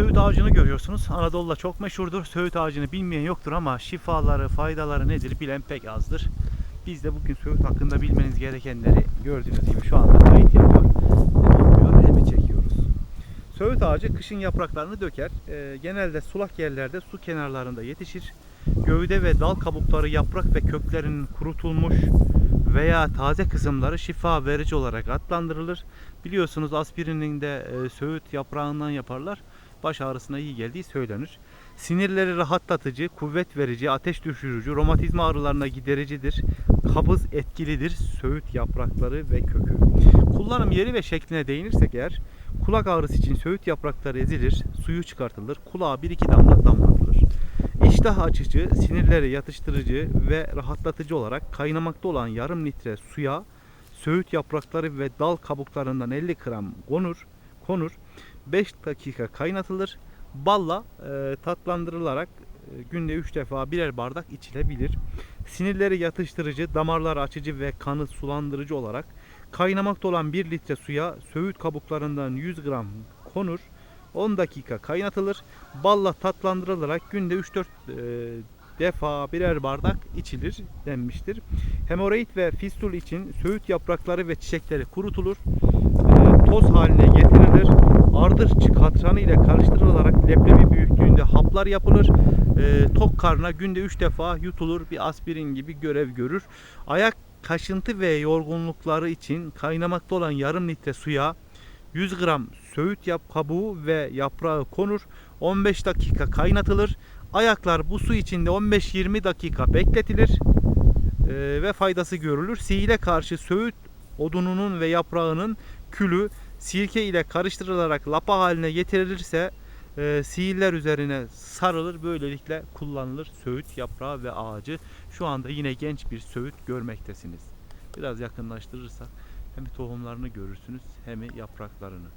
söğüt ağacını görüyorsunuz. Anadolu'da çok meşhurdur. Söğüt ağacını bilmeyen yoktur ama şifaları, faydaları nedir bilen pek azdır. Biz de bugün söğüt hakkında bilmeniz gerekenleri gördüğünüz gibi şu anda kayıt yapıyor. Hem hem çekiyoruz. Söğüt ağacı kışın yapraklarını döker. Ee, genelde sulak yerlerde su kenarlarında yetişir. Gövde ve dal kabukları yaprak ve köklerinin kurutulmuş veya taze kısımları şifa verici olarak adlandırılır. Biliyorsunuz aspirinin de e, söğüt yaprağından yaparlar. Baş ağrısına iyi geldiği söylenir. Sinirleri rahatlatıcı, kuvvet verici, ateş düşürücü, romatizma ağrılarına gidericidir. Kabız etkilidir söğüt yaprakları ve kökü. Kullanım yeri ve şekline değinirsek eğer kulak ağrısı için söğüt yaprakları ezilir, suyu çıkartılır, kulağa bir iki damla damlatılır. İştah açıcı, sinirleri yatıştırıcı ve rahatlatıcı olarak kaynamakta olan yarım litre suya söğüt yaprakları ve dal kabuklarından 50 gram konur, konur 5 dakika kaynatılır. Balla e, tatlandırılarak e, günde 3 defa birer bardak içilebilir. Sinirleri yatıştırıcı, damarları açıcı ve kanı sulandırıcı olarak kaynamakta olan 1 litre suya söğüt kabuklarından 100 gram konur. 10 dakika kaynatılır. Balla tatlandırılarak günde 3-4 e, defa birer bardak içilir denmiştir. Hemoroid ve fistül için söğüt yaprakları ve çiçekleri kurutulur. Toz haline getirilir. Ardırçı katranı ile karıştırılarak leblebi büyüklüğünde haplar yapılır. E, tok karna günde 3 defa yutulur. Bir aspirin gibi görev görür. Ayak kaşıntı ve yorgunlukları için kaynamakta olan yarım litre suya 100 gram söğüt yap kabuğu ve yaprağı konur. 15 dakika kaynatılır. Ayaklar bu su içinde 15-20 dakika bekletilir Ee, ve faydası görülür. Sihile karşı söğüt odununun ve yaprağının külü sirke ile karıştırılarak lapa haline getirilirse e, sihirler üzerine sarılır. Böylelikle kullanılır söğüt yaprağı ve ağacı. Şu anda yine genç bir söğüt görmektesiniz. Biraz yakınlaştırırsak hem tohumlarını görürsünüz hem yapraklarını.